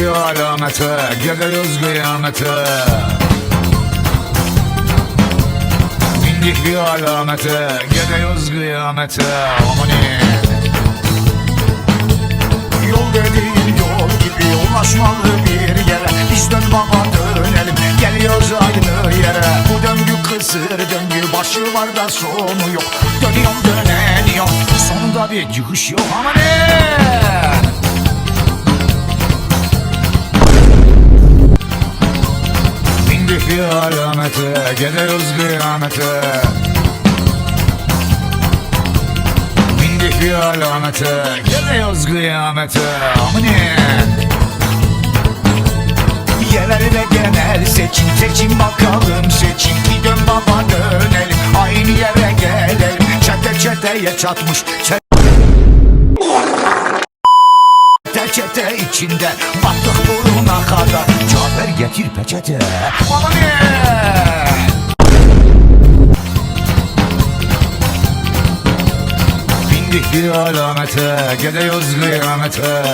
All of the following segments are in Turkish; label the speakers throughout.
Speaker 1: Bindik bir alamete Gidiyoruz kıyamete. Bindik bir alamete Gidiyoruz kıyamete. Amanin
Speaker 2: Yol dediğin yol gibi ulaşmalı bir yere. Biz dön baba dönelim geliyoruz aynı yere. Bu döngü kısır döngü başı var da sonu yok. Dönüyorum döneniyorum sonunda bir çıkış yok ama
Speaker 1: bir alamete Gidiyoruz kıyamete Bindik bir alamete Gidiyoruz kıyamete Amanin
Speaker 2: Yerelde genel seçim seçim bakalım seçim. Bir dön baba dönelim aynı yere gelelim. Çete çeteye çatmış çete Çete içinde battık buruna kadar. Cafer getir peçete. Ye!
Speaker 1: Bindik bir alamete Gidiyoruz kıyamete.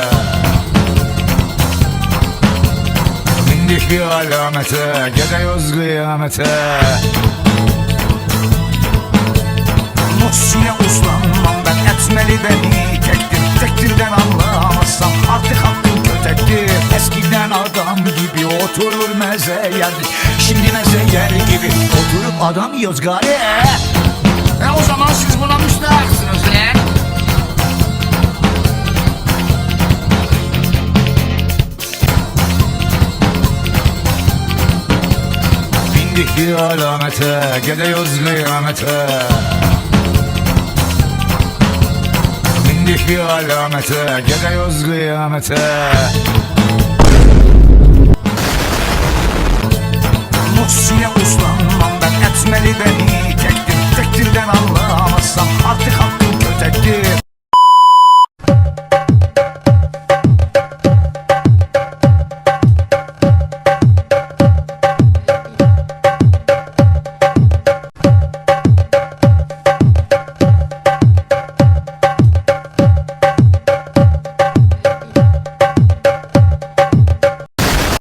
Speaker 1: Bindik bir alamete Gidiyoruz kıyamete.
Speaker 2: Muhsin'e oturur meze yerdik Şimdi meze yer gibi oturup adam yiyoruz gari.
Speaker 3: E o zaman siz buna müstahaksınız he?
Speaker 1: Bindik bir alamete Gidiyoruz kıyamete Bindik bir alamete Gidiyoruz kıyamete
Speaker 2: Muhsin'e uslanmam ben etmeli beni. Tektir Tektirden anlamazsam artık